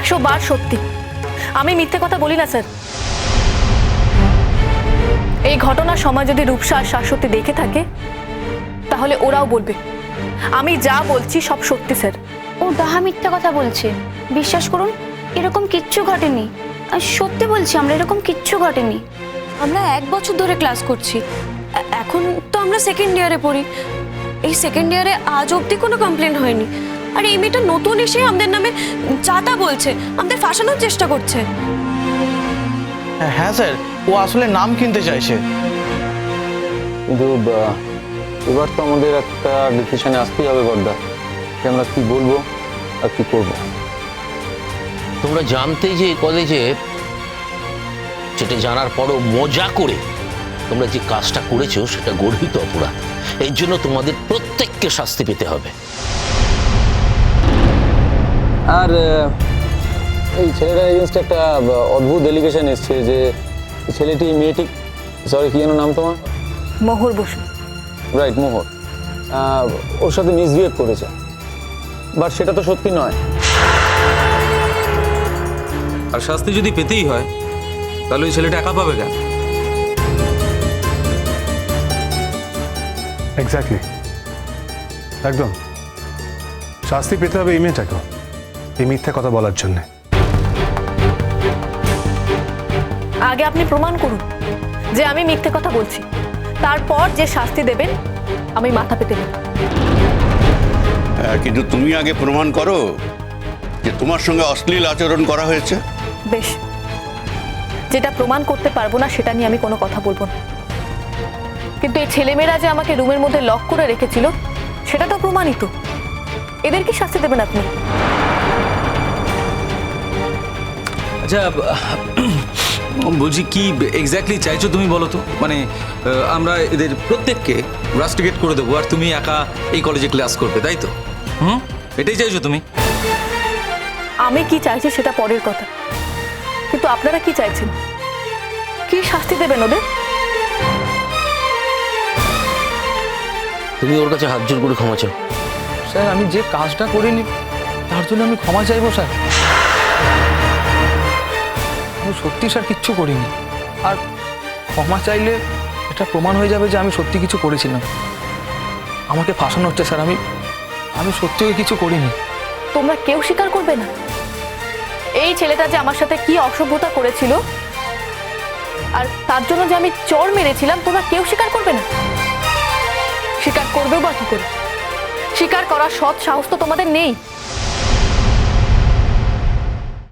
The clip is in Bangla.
একশো বার সত্যি। আমি মিথ্যে কথা বলি না স্যার। এই ঘটনার সময় যদি রূপসা আর শাশ্বতী দেখে থাকে তাহলে ওরাও বলবে আমি যা বলছি সব সত্যি স্যার। ও দাহা মিথ্যা কথা বলছে। বিশ্বাস করুন এরকম কিচ্ছু ঘটেনি। আর সত্যি বলছি আমরা এরকম কিচ্ছু ঘটেনি। আমরা এক বছর ধরে ক্লাস করছি। এখন তো আমরা সেকেন্ড ইয়ারে পড়ি। এই সেকেন্ড ইয়ারে আজ অবধি কোনো কমপ্লেন হয়নি। আর এই মেয়েটা নতুন এসে আমাদের নামে চাতা বলছে আমাদের ফাঁসানোর চেষ্টা করছে। হ্যাঁ স্যার ও আসলে নাম কিনতে চাইছে। কিন্তু এবার তো আমাদের একটা ডিসিশনে আসতেই হবে বড়দা যে আমরা কি বলব আর কি করব। তোমরা জানতেই যে এই কলেজে সেটা জানার পরও মজা করে তোমরা যে কাজটা করেছ সেটা গর্হিত অপরাধ। এর জন্য তোমাদের প্রত্যেককে শাস্তি পেতে হবে। আর এই ছেলেটার এগেনস্টে একটা অদ্ভুত ডেলিগেশন এসছে যে এই ছেলেটি মেয়েটি সরি কি যেন নাম তোমার? মোহর বসু। রাইট মোহর। ওর সাথে মিসবিহেভ করেছে। বাট সেটা তো সত্যি নয়। আর শাস্তি যদি পেতেই হয় তাহলে ওই ছেলেটা একা পাবে কেন? এক্স্যাক্টলি একদম। শাস্তি পেতে হবে এই মেয়েটাকেও। এই মিথ্যে কথা বলার জন্যে। আগে আপনি প্রমাণ করুন যে আমি মিথ্যে কথা বলছি। তারপর যে শাস্তি দেবেন আমি মাথা পেতে নেব হ্যাঁ, কিন্তু তুমি আগে প্রমাণ করো যে তোমার সঙ্গে অশ্লীল আচরণ করা হয়েছে। বেশ। যেটা প্রমাণ করতে পারব না সেটা নিয়ে আমি কোনো কথা বলব না। কিন্তু এই ছেলেমেয়েরা যে আমাকে রুমের মধ্যে লক করে রেখেছিল সেটা তো প্রমাণিত। এদের কি শাস্তি দেবেন আপনি? আচ্ছা বলছি কি এক্স্যাক্টলি চাইছো তুমি বলো তো? মানে আমরা এদের প্রত্যেককে রাস্টিগেট করে দেবো আর তুমি একা এই কলেজে ক্লাস করবে তাই তো? হুম? এটাই চাইছো তুমি? আমি কি চাইছি সেটা পরের কথা। কিন্তু আপনারা কি চাইছেন? কি শাস্তি দেবেন ওদের? তুমি ওর কাছে হাত জোর করে ক্ষমা চাও। স্যার আমি যে কাজটা করিনি তার জন্য আমি ক্ষমা চাইব স্যার। আমি সত্যি স্যার কিচ্ছু করিনি। আর ক্ষমা চাইলে এটা প্রমাণ হয়ে যাবে যে আমি সত্যি কিছু করেছিলাম। আমাকে ফাঁসানো হচ্ছে স্যার, আমি আমি সত্যি কিছু করিনি। তোমরা কেউ স্বীকার করবে না? এই ছেলেটা যে আমার সাথে কি অসভ্যতা করেছিল, আর তার জন্য যে আমি চর মেরেছিলাম, তোমরা কেউ স্বীকার করবে না? স্বীকার করবে বা কি করে? স্বীকার করার সৎ সাহস তো তোমাদের নেই।